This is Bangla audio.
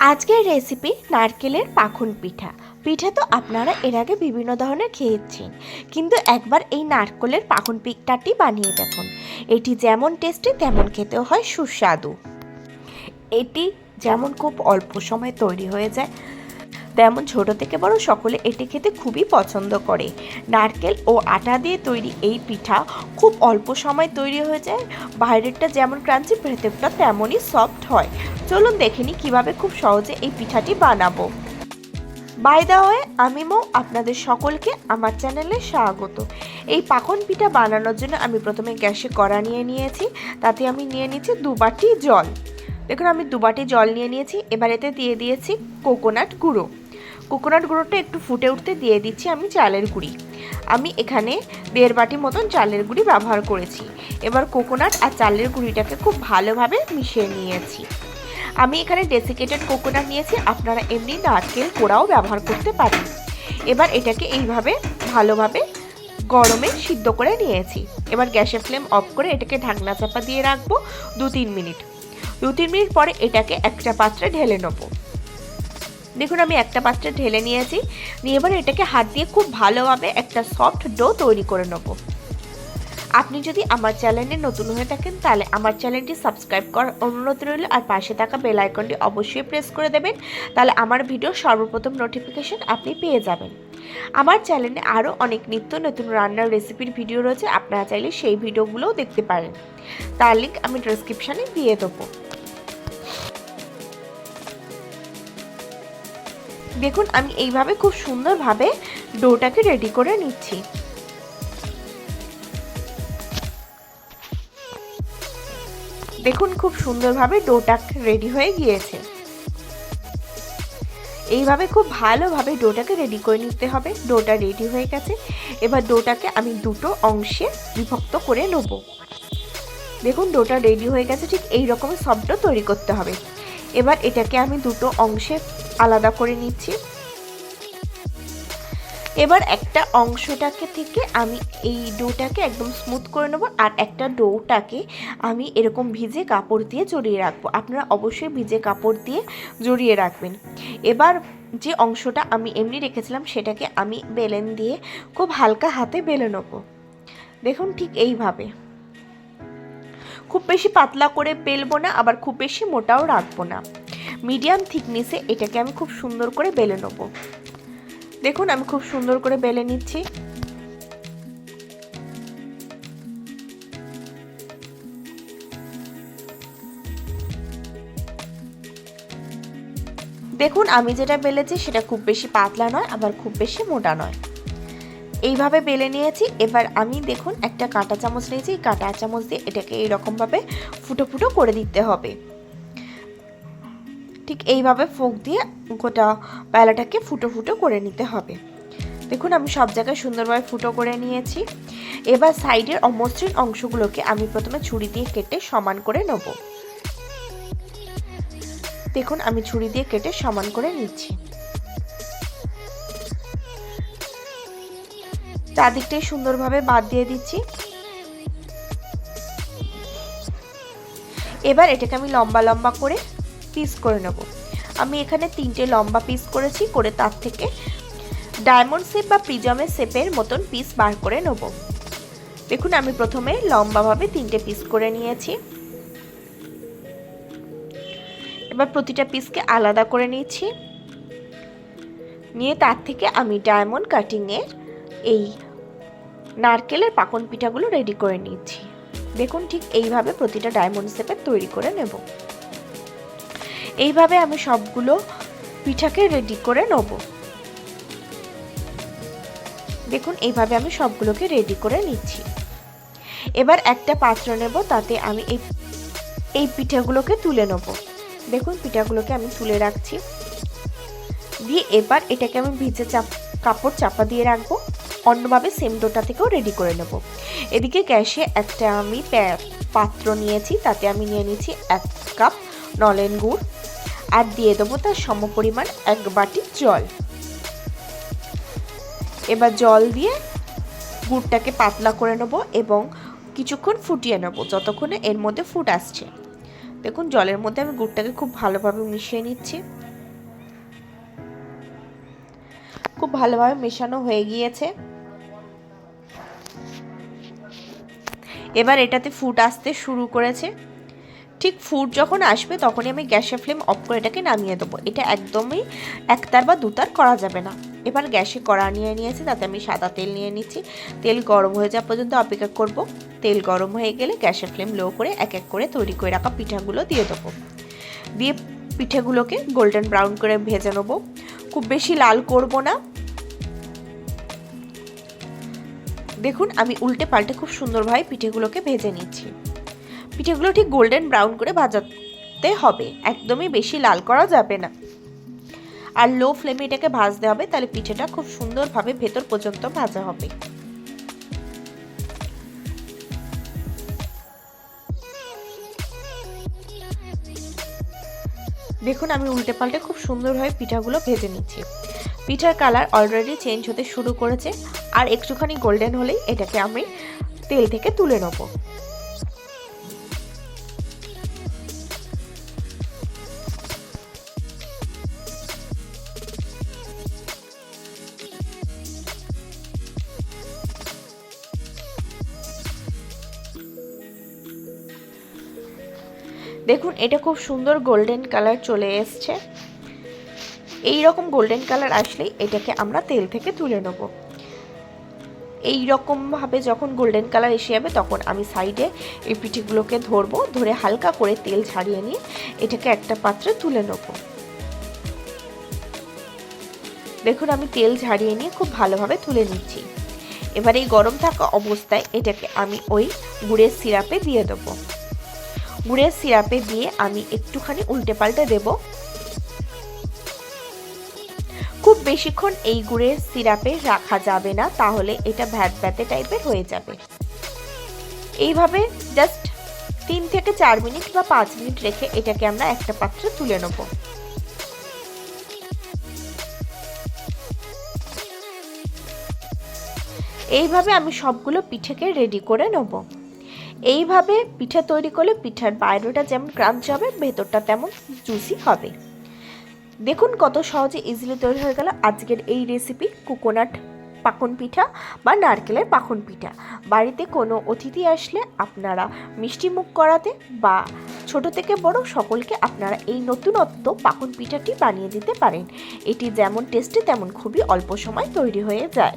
আজকের রেসিপি নারকেলের পাখন পিঠা। পিঠা তো আপনারা এর আগে বিভিন্ন ধরনের খেয়েছেন। কিন্তু একবার এই নারকেলের পাখন পিঠাটি বানিয়ে দেখুন। এটি যেমন টেস্টি তেমন খেতেও হয় সুস্বাদু। এটি যেমন খুব অল্প সময়ে তৈরি হয়ে যায়, তেমন ছোট থেকে বড় সকলে এটি খেতে খুবই পছন্দ করে। নারকেল ও আটা দিয়ে তৈরি এই পিঠা খুব অল্প সময় তৈরি হয়ে যায়। বাইরেরটা যেমন ক্রাঞ্চি ভেতরটা তেমনই সফট হয়। চলুন দেখে নিই কীভাবে খুব সহজে এই পিঠাটি বানাবো। বাই দা হয়ে আমি মৌ, আপনাদের সকলকে আমার চ্যানেলে স্বাগত। এই পাখন পিঠা বানানোর জন্য আমি প্রথমে গ্যাসে কড়া নিয়ে নিয়েছি, তাতে আমি নিয়ে নিয়েছি দু বাটি জল। দেখুন, আমি দু বাটি জল নিয়ে নিয়েছি, এবার এতে দিয়ে দিয়েছি কোকোনাট গুঁড়ো। কোকোনাট গুঁড়োটা একটু ফুটে উঠতে দিয়ে দিচ্ছি আমি চালের গুঁড়ি। আমি এখানে দেড় বাটি মতন চালের গুঁড়ি ব্যবহার করেছি। এবার কোকোনাট আর চালের গুঁড়িটাকে খুব ভালোভাবে মিশিয়ে নিয়েছি। আমি এখানে ডেসিকেটেড কোকোনাট নিয়েছি, আপনারা এমনি নারকেল কোড়াও ব্যবহার করতে পারেন। এবার এটাকে এইভাবে ভালোভাবে গরমে সিদ্ধ করে নিয়েছি। এবার গ্যাসের ফ্লেম অফ করে এটাকে ঢাকনা চাপা দিয়ে রাখব দু তিন মিনিট। দু তিন মিনিট পরে এটাকে একটা পাত্রে ঢেলে নেব। দেখুন, আমি একটা পাত্রে ঢেলে নিয়েছি। নিয়ে এবার এটাকে হাত দিয়ে খুব ভালোভাবে একটা সফট ডো তৈরি করে নেব। আপনি যদি আমার চ্যানেলে নতুন হয়ে থাকেন, তাহলে আমার চ্যানেলটি সাবস্ক্রাইব করার অনুরোধ রইল। আর পাশে থাকা বেল আইকনটি অবশ্যই প্রেস করে দেবেন, তাহলে আমার ভিডিও সর্বপ্রথম নোটিফিকেশন আপনি পেয়ে যাবেন। আমার চ্যানেলে আরও অনেক নিত্য নতুন রান্নার রেসিপির ভিডিও রয়েছে, আপনারা চাইলে সেই ভিডিওগুলোও দেখতে পারেন। তার লিঙ্ক আমি ডিসক্রিপশানে দিয়ে দেবো। দেখুন, আমি এইভাবে খুব সুন্দরভাবে ডোটাকে রেডি করে নিচ্ছি। দেখুন খুব সুন্দরভাবে ডোটা রেডি হয়ে গিয়েছে। এইভাবে খুব ভালোভাবে ডোটাকে রেডি করে নিতে হবে। ডোটা রেডি হয়ে গেছে। এবার ডোটাকে আমি দুটো অংশে বিভক্ত করে নেব। দেখুন ডোটা রেডি হয়ে গেছে, ঠিক এই রকমের সবটা তৈরি করতে হবে। এবার এটাকে আমি দুটো অংশে আলাদা করে নিচ্ছি। এবার একটা অংশটাকে থেকে আমি এই ডোটাকে একদম স্মুথ করে নেব আর একটা ডোটাকে আমি এরকম ভিজে কাপড় দিয়ে জড়িয়ে রাখব। আপনারা অবশ্যই ভিজে কাপড় দিয়ে জড়িয়ে রাখবেন। এবার যে অংশটা আমি এমনি রেখেছিলাম সেটাকে আমি বেলেন দিয়ে খুব হালকা হাতে বেলে নেব। দেখুন ঠিক এইভাবে। খুব বেশি পাতলা করে বেলবো না, আবার খুব বেশি মোটাও রাখব না। মিডিয়াম থিকনেসে এটাকে আমি খুব সুন্দর করে বেলে নেব। দেখুন, আমি খুব সুন্দর করে বেলে নিচ্ছি। দেখুন, আমি যেটা বেলেছি সেটা খুব বেশি পাতলা নয়, আবার খুব বেশি মোটা নয়। এইভাবে বেলে নিয়েছি। এবার আমি দেখুন, একটা কাঁটা চামচ নিয়েছি। কাঁটা চামচ দিয়ে এটাকে এইরকমভাবে ফুটো ফুটো করে দিতে হবে। ঠিক এইভাবে ফোক দিয়ে গোটা বেলাটাকে ফুটো ফুটো করে নিতে হবে। দেখুন, আমি সব জায়গায় সুন্দরভাবে ফুটো করে নিয়েছি। এবার সাইডের অমসৃণ অংশগুলোকে আমি প্রথমে ছুরি দিয়ে কেটে সমান করে নেব। দেখুন, আমি ছুরি দিয়ে কেটে সমান করে নিচ্ছি। চারদিকটাই সুন্দরভাবে বাদ দিয়ে দিচ্ছি। এবার এটাকে আমি লম্বা লম্বা করে পিস করে নেব। আমি এখানে তিনটে লম্বা পিস করেছি, করে তার থেকে ডায়মন্ড শেপ বা প্রিজমের শেপের মতন পিস বার করে নেব। দেখুন, আমি প্রথমে লম্বাভাবে তিনটে পিস করে নিয়েছি। এবার প্রতিটা পিসকে আলাদা করে নিয়েছি নিয়ে তার থেকে আমি ডায়মন্ড কাটিংয়ের এই নারকেলের পাকন পিঠাগুলো রেডি করে নিয়েছি দেখুন, ঠিক এইভাবে প্রতিটা ডায়মন্ড শেপের তৈরি করে নেব। এইভাবে আমি সবগুলো পিঠাকে রেডি করে নেব। দেখুন, এইভাবে আমি সবগুলোকে রেডি করে নিচ্ছি। এবার একটা পাত্র নেব, তাতে আমি এই এই পিঠাগুলোকে তুলে নেব। দেখুন, পিঠাগুলোকে আমি তুলে রাখছি। দিয়ে এবার এটাকে আমি ভিজে চাপ, কাপড় চাপা দিয়ে রাখব। অন্যভাবে সেম ডোটা থেকেও রেডি করে নেব। এদিকে গ্যাসে একটা আমি পাত্র নিয়েছি, তাতে আমি নিয়ে নিয়েছি এক কাপ নলেন গুড়। আর দিয়ে দেবো তার সমপরিমাণ এক বাটি জল। এবার জল দিয়ে গুড়টাকে পাতলা করে নেব এবং কিছুক্ষণ ফুটিয়ে নেব যতক্ষণে এর মধ্যে ফুট আসছে। দেখুন, জলের মধ্যে আমি গুড়টাকে খুব ভালোভাবে মিশিয়ে নিচ্ছি। খুব ভালোভাবে মেশানো হয়ে গিয়েছে। এবার এটাতে ফুট আসতে শুরু করেছে। ঠিক ফুড যখন আসবে, তখনই আমি গ্যাসের ফ্লেম অফ করে এটাকে নামিয়ে দেবো। এটা একদমই একতার বা দুতার করা যাবে না। এবার গ্যাসে কড়া নিয়ে নিয়েছি, তাতে আমি সাদা তেল নিয়ে নিচ্ছি। তেল গরম হয়ে যাওয়া পর্যন্ত অপেক্ষা করব। তেল গরম হয়ে গেলে গ্যাসের ফ্লেম লো করে এক এক করে তৈরি করে রাখা পিঠাগুলো দিয়ে দেবো। দিয়ে পিঠেগুলোকে গোল্ডেন ব্রাউন করে ভেজে নেব। খুব বেশি লাল করব না। দেখুন, আমি উল্টে পাল্টে খুব সুন্দরভাবে পিঠেগুলোকে ভেজে নিচ্ছি। পিঠেগুলো ঠিক গোল্ডেন ব্রাউন করে ভাজাতে হবে। একদমই বেশি লাল করা যাবে না। আর লো ফ্লেমে এটাকে ভাজতে হবে, তাহলে পিঠেটা খুব সুন্দরভাবে ভেতর পর্যন্ত ভাজা হবে। দেখুন, আমি উল্টে পাল্টে খুব সুন্দরভাবে পিঠাগুলো ভেজে নিচ্ছি। পিঠার কালার অলরেডি চেঞ্জ হতে শুরু করেছে, আর একটুখানি গোল্ডেন হলেই এটাকে আমি তেল থেকে তুলে নেব। দেখুন, এটা খুব সুন্দর গোল্ডেন কালার চলে এসছে। এই রকম গোল্ডেন কালার আসলেই এটাকে আমরা তেল থেকে তুলে নেব। এই রকমভাবে যখন গোল্ডেন কালার এসে যাবে, তখন আমি সাইডে এই পিঠিগুলোকে ধরবো, ধরে হালকা করে তেল ছাড়িয়ে নিয়ে এটাকে একটা পাত্রে তুলে নেব। দেখুন, আমি তেল ঝাড়িয়ে নিয়ে খুব ভালোভাবে তুলে নিচ্ছি। এবার এই গরম থাকা অবস্থায় এটাকে আমি ওই গুড়ের সিরাপে দিয়ে দেবো। গুড়ের সিরাপে দিয়ে আমি একটুখানি উল্টে পাল্টে দেব। খুব বেশিক্ষণ এই গুড়ের সিরাপে রাখা যাবে না, তাহলে এটা ভ্যাট ভ্যাতে টাইপের হয়ে যাবে। এইভাবে জাস্ট তিন থেকে চার মিনিট বা পাঁচ মিনিট রেখে এটাকে আমরা একটা পাত্রে তুলে নেব। এইভাবে আমি সবগুলো পিঠেকে রেডি করে নেব। এইভাবে পিঠা তৈরি করলে পিঠার বাইরেটা যেমন ক্রাঞ্চ হবে, ভেতরটা তেমন জুসি হবে। দেখুন কত সহজে ইজিলি তৈরি হয়ে গেল আজকের এই রেসিপি কোকোনাট পাখন পিঠা বা নারকেলের পাখন পিঠা। বাড়িতে কোনো অতিথি আসলে আপনারা মিষ্টি মুখ করাতে বা ছোট থেকে বড় সকলকে আপনারা এই নতুনত্ব পাখন পিঠাটি বানিয়ে দিতে পারেন। এটি যেমন টেস্টি তেমন খুবই অল্প সময় তৈরি হয়ে যায়।